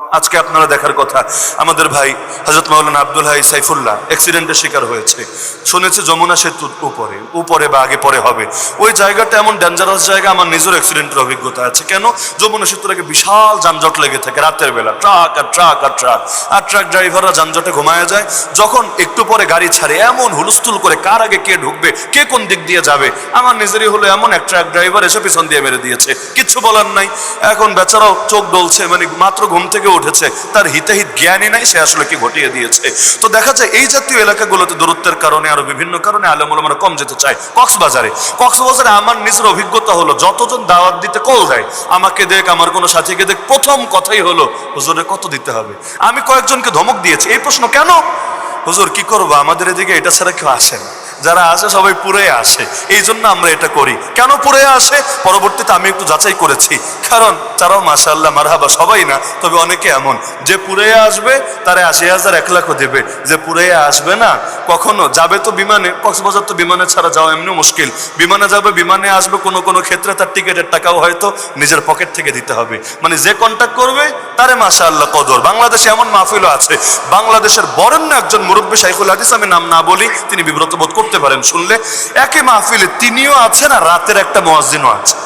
আজকে আপনারা দেখার কথা, আমাদের ভাই হজরত মাওলানা আব্দুল হাই সাইফুল্লাহ অ্যাক্সিডেন্টের শিকার হয়েছে। শুনেছে যমুনা সেতুর উপরে উপরে বা আগে পরে হবে। ওই জায়গাটা এমন ডেঞ্জারাস জায়গা, আমার নিজের অ্যাক্সিডেন্টের অভিজ্ঞতা আছে। কেন? যমুনা সেতুর আগে বিশাল যানজট লেগে থাকে রাতের বেলা। ট্রাক আর ট্রাক আর ট্রাক। আর ট্রাক ড্রাইভাররা যানজটে ঘুমায় যায়। যখন একটু পরে গাড়ি ছাড়ে, এমন হুলস্থুল করে কার আগে কে ঢুকবে, কে কোন দিক দিয়ে যাবে? আমার নিজেরই হলো এমন এক ট্রাক ড্রাইভার এসে পিছন দিয়ে মেরে দিয়েছে। কিচ্ছু বলার নাই। এখন বেচারাও চোখ ডলছে মানে মাত্র ঘুম থেকে উঠেছে। তার হিতাহিত জ্ঞানই নাই, সে আসলে কি ঘটিয়ে দিয়েছে? তো দেখা যায়, এই জাতীয় এলাকাগুলোতে দূরত্বের কারণে, আরও বিভিন্ন কারণে আলমুলমারা কম যেতে চায়। কক্সবাজারে। কক্সবাজারে আমার নিজের অভিজ্ঞতা হলো, যতজন দাওয়াত দিতে কল দেয়, আমাকে দেখ, আমার কোনো সাথীকে দেখ, প্রথম কথাই হলো, হুজুরে, কত দিতে হবে? আমি কয়েকজনকে ধমক দিয়েছি, এই প্রশ্ন কেন? হুজুর, কি করব? আমাদের এদিকে এটা ছাড়া কেউ আসে না। যারা আসে সবাই পুরে আসে। এই জন্য আমরা এটা করি। কেন পুরে আসে? পরবর্তীতে আমি একটু যাচাই করেছি। কারণ তারাও মাসাল্লাহ মারহাবা সবাই না, তবে অনেকে এমন। যে পুরে আসবে, তারা আশি হাজার, এক লাখও দেবে। যে পুরে আসবে না, কখনো যাবে তো বিমানে, কক্সবাজার তো বিমানে ছাড়া যাওয়া এমনি মুশকিল। বিমানে যাবে, বিমানে আসবে, কোনো কোনো ক্ষেত্রে তার টিকিটের টাকাও হয়তো নিজের পকেট থেকে দিতে হবে। মানে যে কন্ট্যাক্ট করবে, তারে মাসা আল্লাহ কদর। বাংলাদেশে এমন মাহফিলও আছে। বাংলাদেশের বরেণ্য একজন মুরব্বী শাইখুল হাদিস আমি নাম না বলি, তিনি বিব্রত বোধ করতে পারেন শুনলে। একে মাহফিলে তিনিও আছেন আর রাতের একটা মহাজিনও আছে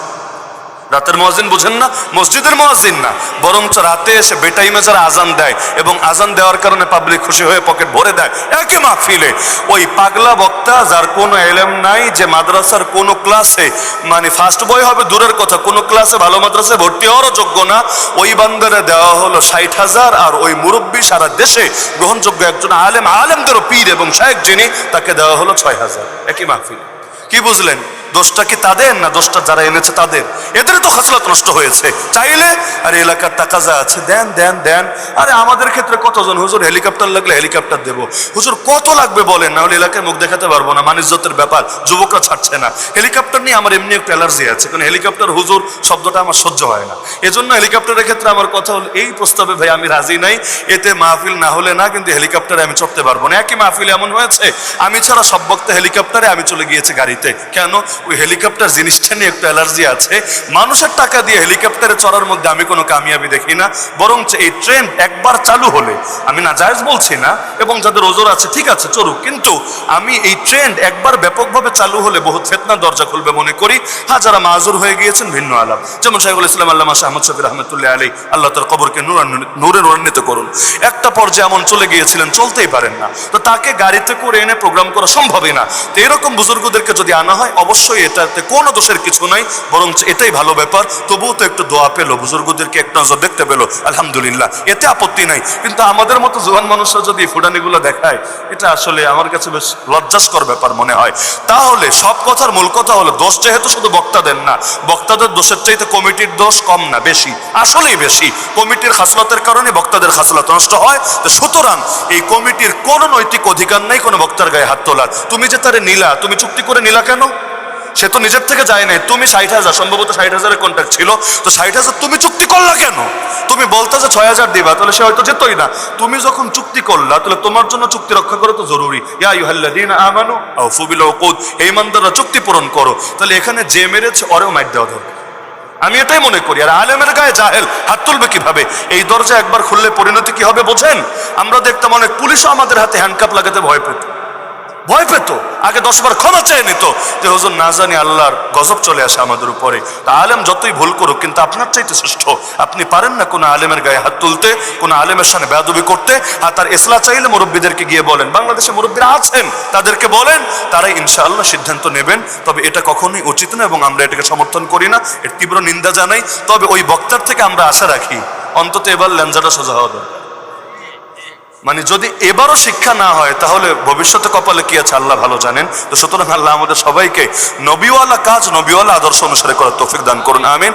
রাতের মসজিদ বুঝেন না, মসজিদের মসজিদ না। বরঞ্চ রাতে এসে বেটাইমে যারা আজান দেয় এবং আজান দেওয়ার কারণে পাবলিক খুশি হয়ে পকেট ভরে দেয় একই মাহফিলে। ওই পাগলা বক্তা যার কোনো এলেম নাই যে মাদ্রাসার কোনো ক্লাসে মানে ফার্স্ট বয় হবে দূরের কথা, কোনো ক্লাসে ভালো মাদ্রাসায় ভর্তি হওয়ারও যোগ্য না। ওই বান্দারে দেওয়া হলো ষাট হাজার আর ওই মুরব্বী সারা দেশে গ্রহণযোগ্য একজন আলেম, আলেমদেরও পীর এবং শায়েক যিনি, তাকে দেওয়া হলো ছয় হাজার। একই মাহফিলে। কি বুঝলেন? দোষটা কি তাদের না দোষটা যারা এনেছে তাদের? এদের তো খাসলাত নষ্ট হয়েছে। চাইলে, আর এলাকার টাকা যা আছে দেন দেন দেন। আরে আমাদের ক্ষেত্রে কতজন? হুজুর, হেলিকপ্টার লাগলে হেলিকপ্টার দেবো। হুজুর, কত লাগবে বলেন? না হলে এলাকায় মুখ দেখাতে পারব না। মানিজ্যতের ব্যাপার, যুবকরা ছাড়ছে না। হেলিকপ্টার নিয়ে আমার এমনি একটু অ্যালার্জি আছে। কারণ হেলিকপ্টার, হুজুর, শব্দটা আমার সহ্য হয় না। এজন্য হেলিকপ্টারের ক্ষেত্রে আমার কথা হলো, এই প্রস্তাবে ভাই আমি রাজি নাই। এতে মাহফিল না হলে না, কিন্তু হেলিকপ্টারে আমি চড়তে পারব না। একই মাহফিল এমন হয়েছে, আমি ছাড়া সব বক্তা হেলিকপ্টারে আমি চলে গিয়েছি গাড়িতে। কেন? ওই হেলিকপ্টার জিনিসটা নিয়ে একটু অ্যালার্জি আছে। মানুষের টাকা দিয়ে হেলিকপ্টারে চড়ার মধ্যে আমি কোনো কামিয়াবি দেখি না। বরঞ্চ এই ট্রেন একবার চালু হলে, আমি না জায়জ বলছি না, এবং যাদের ওজোর আছে, ঠিক আছে চলুক কিন্তু আমি এই ট্রেন্ড একবার ব্যাপকভাবে চালু হলে বহুত ফেতনা দরজা খুলবে মনে করি। হ্যাঁ যারা মাজুর হয়ে গিয়েছেন ভিন্ন আলাপ। যেমন শাহুল ইসলাম আল্লাহ আহমদ শফির আহমদুল্লাহ আলী আল্লাহ তার কবরকে নূরে নূরান্বিত করুন। একটা পর্যায়ে এমন চলে গিয়েছিলেন, চলতেই পারেন না। তো তাকে গাড়িতে করে এনে প্রোগ্রাম করা সম্ভবই না। তো এরকম বুজুর্গদেরকে যদি আনা হয়, অবশ্যই এটাতে কোনো দোষের কিছু নাই, বরঞ্চ এটাই ভালো ব্যাপার। তবুও তো একটু দোয়া পেল, বুজুর্গদেরকে একটা নজর দেখতে পেল, আলহামদুলিল্লাহ। এতে আপত্তি নাই। কিন্তু আমাদের মতো জোয়ান মানুষরা যদি এই ফুটানিগুলো দেখায়, এটা আসলে আমার কাছে বেশ লজ্জাস্কর ব্যাপার মনে হয়। তাহলে সব কথার মূল কথা হলো, দোষ যেহেতু শুধু বক্তাদের না, বক্তাদের দোষের চাইতে কমিটির দোষ কম না, বেশি, আসলেই বেশি। কমিটির খাসলতের কারণে বক্তাদের খাসলত নষ্ট হয়। তো সুতরাং এই কমিটির কোনো নৈতিক অধিকার নেই কোনো বক্তার গায়ে হাত তোলার। তুমি যে তারে নিলা, তুমি চুক্তি করে নিলা কেন? সে তো নিজের থেকে যায় নাই। তুমি ষাট হাজার, সম্ভবত ষাট হাজারের কন্ট্যাক্ট ছিল। তো ষাট হাজার তুমি চুক্তি করলা কেন? তুমি বলতে যে ছয় হাজার দিবা, তাহলে সে হয়তো যেতই না। তুমি যখন চুক্তি করলা, তাহলে তোমার জন্য চুক্তি রক্ষা করা তো জরুরি। ইয়া আমানু, আউফু বিল উকুদ এই চুক্তি পূরণ করো। তাহলে এখানে যে মেরেছে অরেও মাইট দেওয়া দরকার। আমি এটাই মনে করি, আর আলেমের গায়ে জাহেল, হাত তুলবে কীভাবে? এই দরজা একবার খুললে পরিণতি কি হবে, বোঝেন? আমরা দেখতাম অনেক পুলিশও আমাদের হাতে হ্যান্ডকাপ লাগাতে ভয় পেত। ভয় পেত। আগে দশবার ক্ষমা চেয়ে নিত যে, হুজুর, না জানি আল্লাহর গজব চলে আসে আমাদের উপরে। তা আলেম যতই ভুল করুক, কিন্তু আপনার চাইতে শ্রেষ্ঠ। আপনি পারেন না কোনো আলেমের গায়ে হাত তুলতে, কোনো আলেমের সামনে বেয়াদবি করতে। আর তার এসলা চাইলে মুরব্বীদেরকে গিয়ে বলেন, বাংলাদেশে মুরব্বীরা আছেন, তাদেরকে বলেন, তারাই ইনশাআল্লাহ সিদ্ধান্ত নেবেন। তবে এটা কখনোই উচিত না এবং আমরা এটাকে সমর্থন করি না, এর তীব্র নিন্দা জানাই। তবে ওই বক্তার থেকে আমরা আশা রাখি, অন্তত এবার ল্যাঞ্জাটা সোজা হওয়া মানে যদি এবারও শিক্ষা না হয়, তাহলে ভবিষ্যতে কপালে কি আছে আল্লাহ ভালো জানেন? তো সুতরাং আল্লাহ আমাদের সবাইকে নবীওয়ালা কাজ, নবীওয়ালা আদর্শ অনুসারে করার তৌফিক দান করুন, আমিন।